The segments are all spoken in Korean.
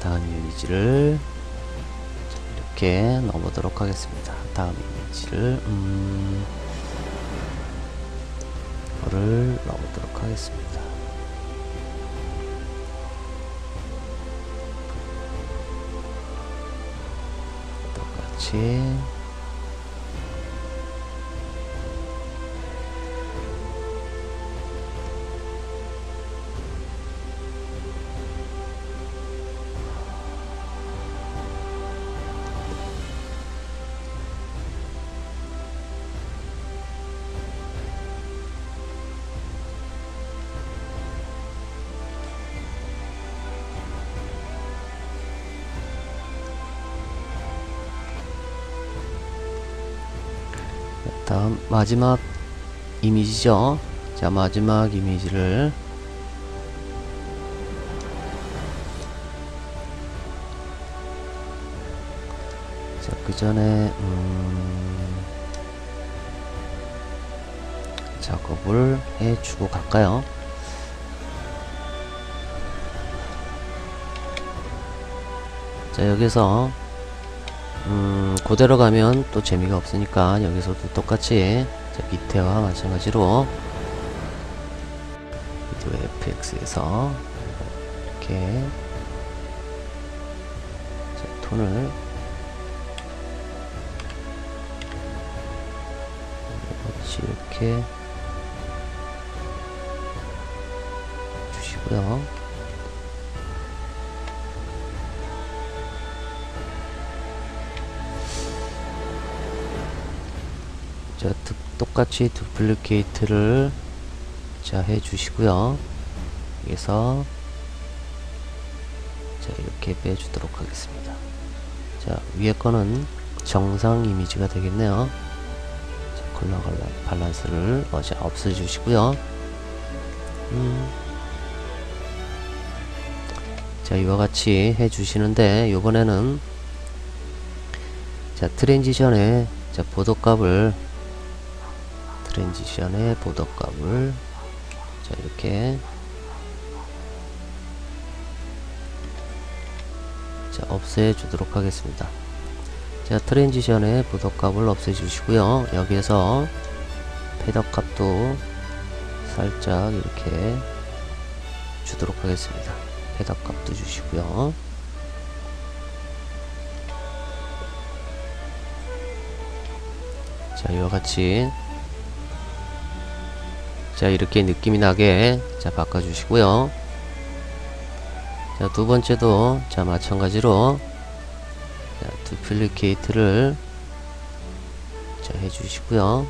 다음 이미지를 자, 이렇게 넣어보도록 하겠습니다. 다음 이미지를 음, 이거를 넣어보도록 하겠습니다. 똑같이 다음 마지막 이미지죠. 자 마지막 이미지를 자그 전에 음, 작업을 해주고 갈까요? 자 여기서 음, 그대로 가면 또 재미가 없으니까 여기서도 똑같이 자, 밑에와 마찬가지로 비디오 FX에서 이렇게 자, 톤을 같이 이렇게 주시고요. 자, 두- 똑같이 두플리케이트를 자 해주시고요. 여기서 자 이렇게 빼주도록 하겠습니다. 자 위에 거는 정상 이미지가 되겠네요. 자, 컬러 밸런스를 어제 없애주시고요. 음. 자 이와 같이 해주시는데 이번에는 자 트랜지션에 자 보도값을 트랜지션의 보도값을 자 이렇게. 자 없애 주도록 하겠습니다. 자 트랜지션의 보도값을 없애 주시고요. 여기에서 패더 값도 살짝 이렇게 주도록 하겠습니다. 패더 값도 주시고요. 자 이와 같이 자 이렇게 느낌이 나게 자 바꿔주시고요. 자 두번째도 자 마찬가지로 자 두플리케이트를 자 해주시고요.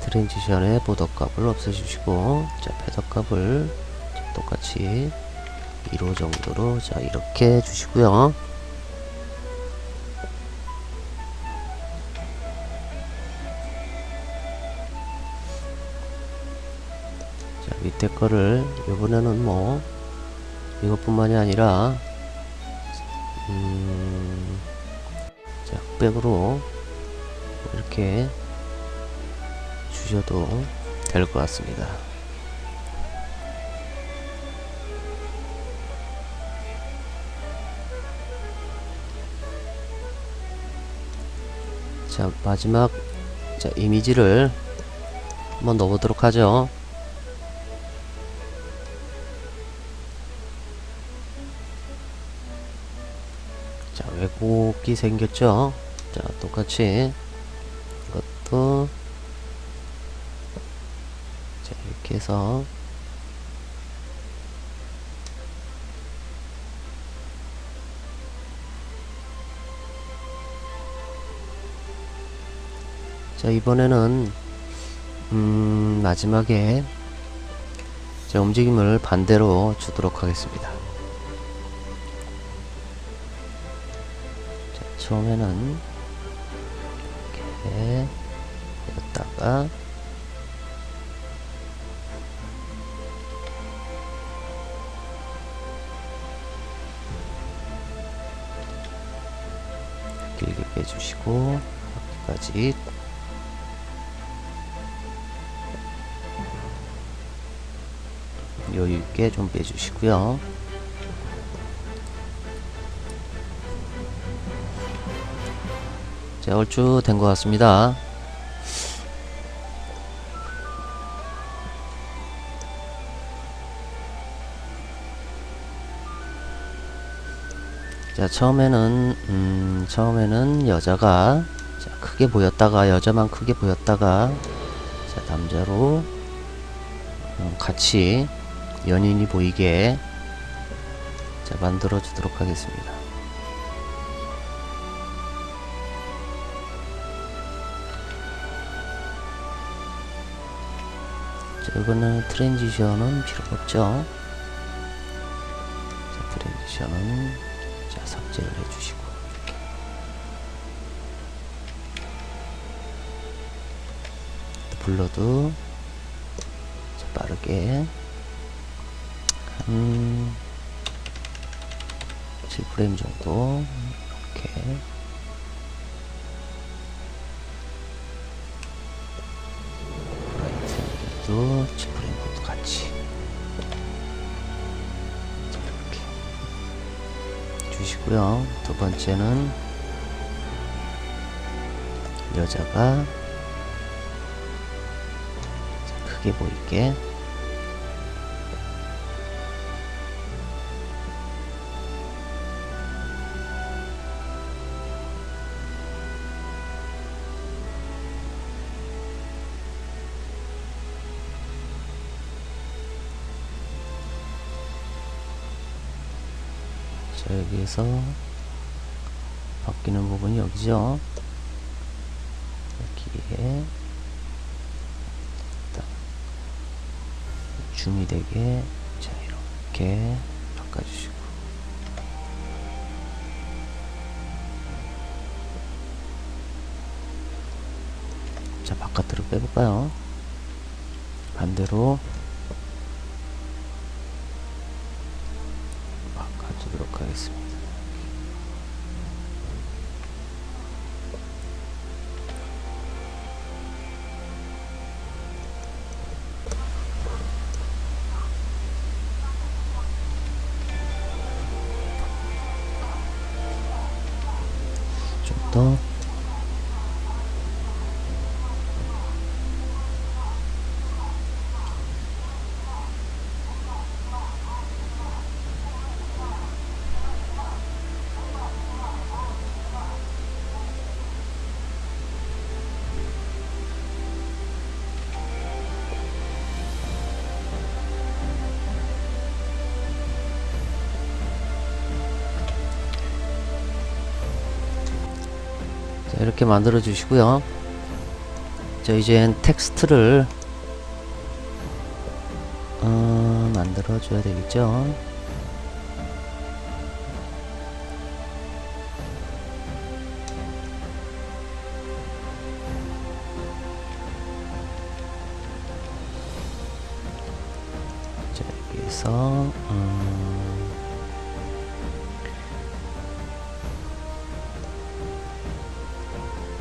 트랜지션의 보더값을 없애주시고 자 패더값을 자, 똑같이 1호 정도로 자 이렇게 해주시고요 밑에 거를 이번에는 뭐 이것뿐만이 아니라 음, 자 흑백으로 이렇게 주셔도 될 것 같습니다. 자 마지막 자 이미지를 한번 넣어보도록 하죠. 자 왜곡이 생겼죠? 자 똑같이 이것도 자 이렇게 해서 자 이번에는 음 마지막에 자 움직임을 반대로 주도록 하겠습니다 처음에는 이렇게 여기다가 길게 빼주시고 여기까지 여유 있게 좀 빼주시고요. 자, 얼추 된 것 같습니다. 자, 처음에는, 음, 처음에는 여자가, 자, 크게 보였다가, 여자만 크게 보였다가, 자, 남자로, 음, 같이 연인이 보이게, 자, 만들어 주도록 하겠습니다. 자, 이거는 트랜지션은 필요가 없죠. 자, 트랜지션은 자, 삭제를 해주시고. 이렇게. 블러드. 자, 빠르게. 한 7프레임 정도. 이렇게 라이트도 7프레임 정도 같이 자, 이렇게 주시고요. 두 번째는 여자가 크게 보이게 자 여기에서 바뀌는 부분이 여기죠. 여기에 줌이 되게 자 이렇게 바꿔주시고. 자 바깥으로 빼볼까요? 반대로 바꿔주도록 하 이렇게 만들어 주시고요. 자, 이젠 텍스트를 어, 만들어 줘야 되겠죠. 자, 여기서 음,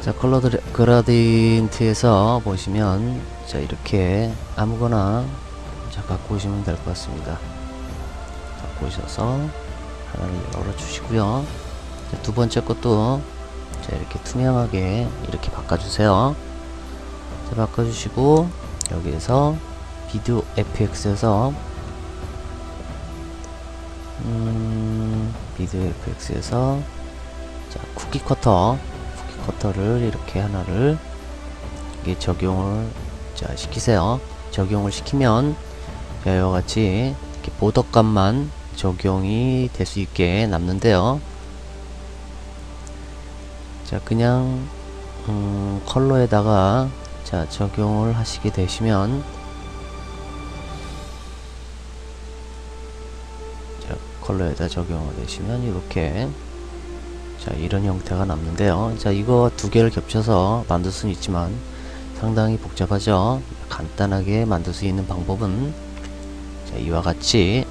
자 컬러 그라디언트에서 보시면 자 이렇게 아무거나 자 갖고 오시면 될 것 같습니다. 갖고 오셔서 하나를 열어 주시고요. 자, 두 번째 것도 자 이렇게 투명하게 이렇게 바꿔주세요. 자 바꿔주시고 여기에서 비디오 FX에서 음 비디오 FX에서 자 쿠키 커터 커터를 이렇게 하나를 이게 적용을 자 시키세요. 적용을 시키면 자, 이와 같이 이렇게 보더값만 적용이 될 수 있게 남는데요. 자 그냥 음, 컬러에다가 자 적용을 하시게 되시면 자 컬러에다 적용을 되시면 이렇게 자 이런 형태가 남는데요. 자 이거 두 개를 겹쳐서 만들 수는 있지만 상당히 복잡하죠? 간단하게 만들 수 있는 방법은 자 이와 같이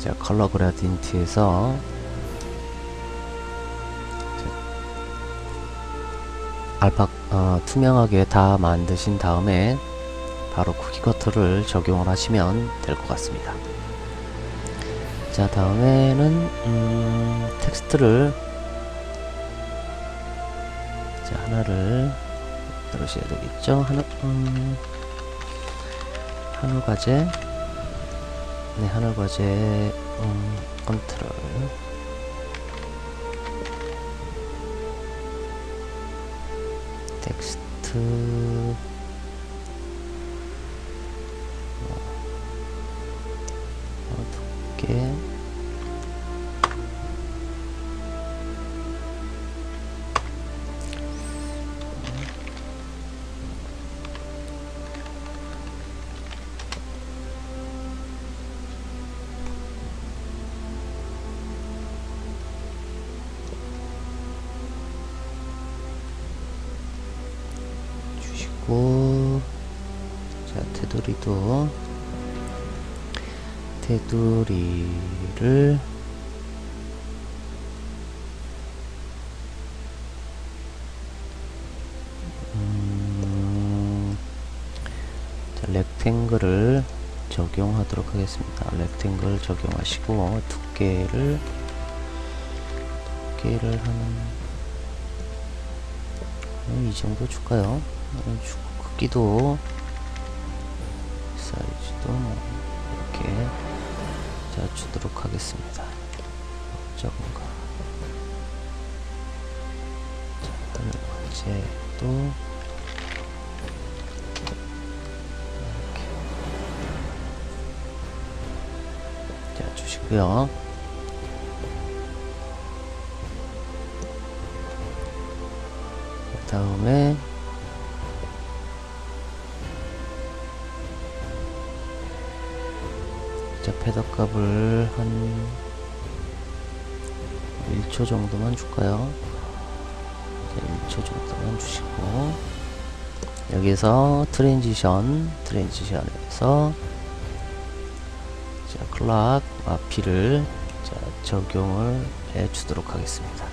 자 컬러 그라디언트에서 알파 어, 투명하게 다 만드신 다음에 바로 쿠키 커터를 적용을 하시면 될 것 같습니다. 자 다음에는 음, 텍스트를 자 하나를 열으셔야 되겠죠. 음, 하늘 과제 네 하늘 과제 음, 컨트롤 텍스트 테두리도 테두리를 음, 자, 렉탱글을 적용하도록 하겠습니다. 렉탱글 적용하시고 두께를 두께를 한 음, 이 정도 줄까요? 음, 주고 크기도 사이즈도 뭐 이렇게 자 주도록 하겠습니다. 적은가? 자, 번째도 이렇게 자 주시고요. 값을 한 1초 정도만 줄까요? 자, 1초 정도만 주시고 여기서 트랜지션 트랜지션에서 자 클락 마피를 자 적용을 해 주도록 하겠습니다.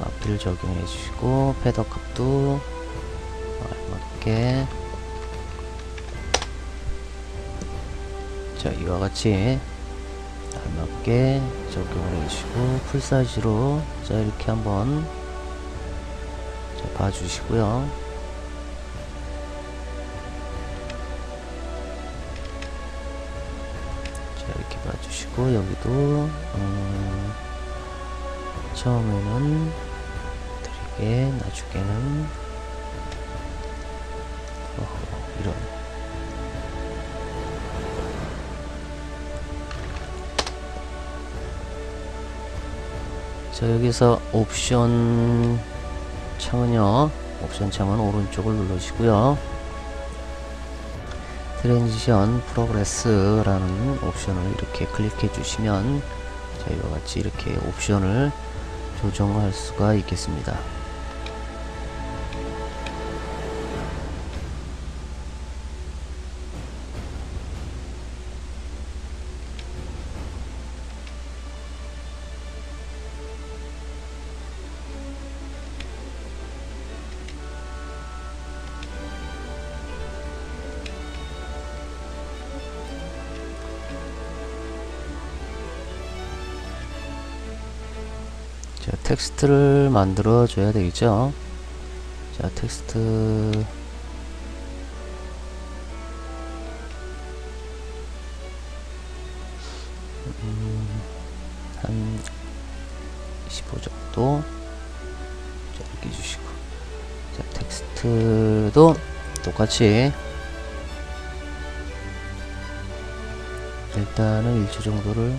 마피를 적용해 주시고 패더 값도 알맞게 자 이와 같이 알맞게 적용을 해주시고 풀사이즈로 자 이렇게 한번 자 봐주시고요. 자 이렇게 봐주시고 여기도 음, 처음에는 드리게 나중에는 자 여기서 옵션 창은요. 옵션 창은 오른쪽을 누르시고요. 트랜지션 프로그레스라는 옵션을 이렇게 클릭해 주시면 자 이와 같이 이렇게 옵션을 조정할 수가 있겠습니다 텍스트를 만들어 줘야 되겠죠. 자, 텍스트. 음, 한15 정도. 자, 이렇게 주시고. 자, 텍스트도 똑같이. 일단은 1초 정도를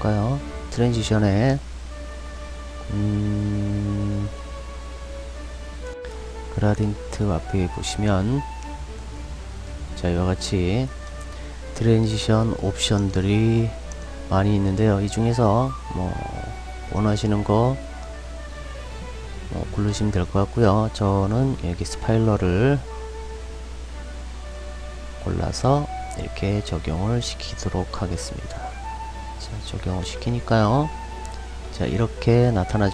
볼까요? 트랜지션에 그라딘트 앞에 보시면 자 이와 같이 트랜지션 옵션들이 많이 있는데요. 이 중에서 뭐 원하시는 거 뭐, 고르시면 될 것 같고요. 저는 여기 스파일러를 골라서 이렇게 적용을 시키도록 하겠습니다. 자, 적용을 시키니까요. 자 이렇게 나타나죠